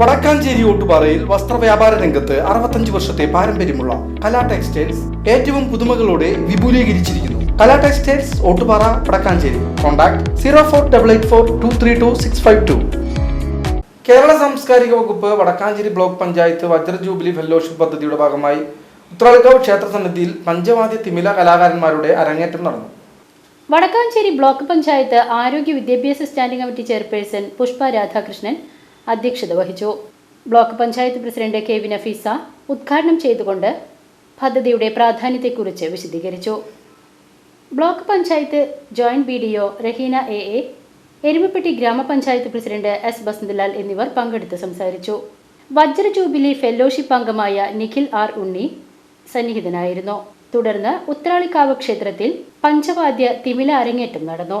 വടക്കാഞ്ചേരി വസ്ത്ര വസ്ത്രവ്യാപാര രംഗത്ത് അറുപത്തഞ്ച് വർഷത്തെ പാരമ്പര്യമുള്ള കലാ ടെക്സ്റ്റൈൽസ് ഏറ്റവും പുതുമകളോടെ വിപുലീകരിച്ചിരിക്കുന്നു. Kala textiles Ottupara Vadakkanchery. Contact zero four double eight four two three two six five two. Kerala സാംസ്കാരിക വകുപ്പ് വടക്കാഞ്ചേരി ബ്ലോക്ക് പഞ്ചായത്ത് വജ്ര ജൂബിലി ഫെല്ലോഷിപ്പ് പദ്ധതിയുടെ ഭാഗമായി ഉത്രാളിക്കാവ് ക്ഷേത്ര സന്നിധിയിൽ പഞ്ചവാദ്യ തിമില കലാകാരന്മാരുടെ അരങ്ങേറ്റം നടന്നു. വടക്കാഞ്ചേരി ബ്ലോക്ക് പഞ്ചായത്ത് ആരോഗ്യ വിദ്യാഭ്യാസ standing committee chairperson Pushpa Radhakrishnan അധ്യക്ഷത വഹിച്ചു. Block panchayat president K V Nafeesa ഉദ്ഘാടനം ചെയ്തുകൊണ്ട് പദ്ധതിയുടെ പ്രാധാന്യത്തെക്കുറിച്ച് വിശദീകരിച്ചു. Block panchayat joint B D O Raheena A A Erumapetty ഗ്രാമപഞ്ചായത്ത് പ്രസിഡന്റ് എസ് ബസന്തലാൽ എന്നിവർ പങ്കെടുത്ത് സംസാരിച്ചു. വജ്ര ജൂബിലി ഫെല്ലോഷിപ്പ് അംഗമായ നിഖിൽ ആർ ഉണ്ണി സന്നിഹിതനായിരുന്നു. തുടർന്ന് ഉത്രാളിക്കാവ് ക്ഷേത്രത്തിൽ പഞ്ചവാദ്യ തിമില അരങ്ങേറ്റം നടന്നു.